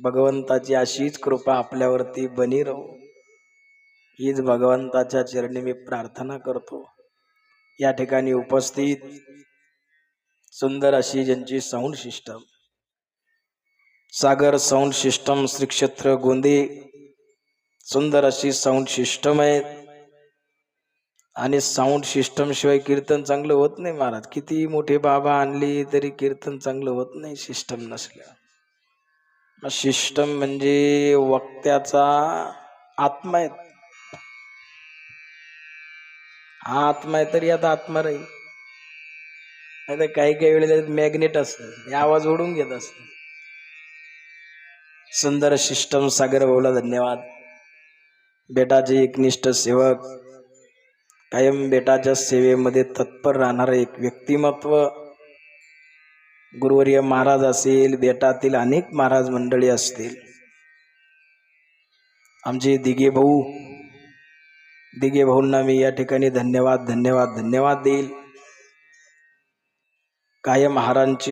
भगवंताची अशीच कृपा आपल्यावरती बनी राहू. हीच भगवंताच्या चरणी मी प्रार्थना करतो. या ठिकाणी उपस्थित सुंदर अशी ज्यांची sound system Sagar sound system Shri क्षेत्र गोंदे. सुंदर अशी साऊंड सिस्टम आहे आणि साऊंड सिस्टम शिवाय कीर्तन चांगलं होत नाही महाराज. किती मोठे बाबा आणली तरी कीर्तन चांगलं होत नाही सिस्टम नसल्या. शिष्टम म्हणजे वक्त्याचा आत्मा आहे. हा आत्मा आहे तरी आता आत्मा राहील. नाही तर काही काही वेळेला मॅग्नेट असतं. हे आवाज ओढून घेत असत. सुंदर शिष्टम सागर भाऊला धन्यवाद. बेटाचे एकनिष्ठ सेवक. कायम बेटाच्या सेवेमध्ये तत्पर राहणारं एक व्यक्तिमत्व. गुरुवर्य महाराज असेल बेटातील अनेक महाराज मंडळी असतील. आमचे दिगे भाऊ दिगे भाऊंना मी या ठिकाणी धन्यवाद धन्यवाद धन्यवाद देईल. कायम महाराजांची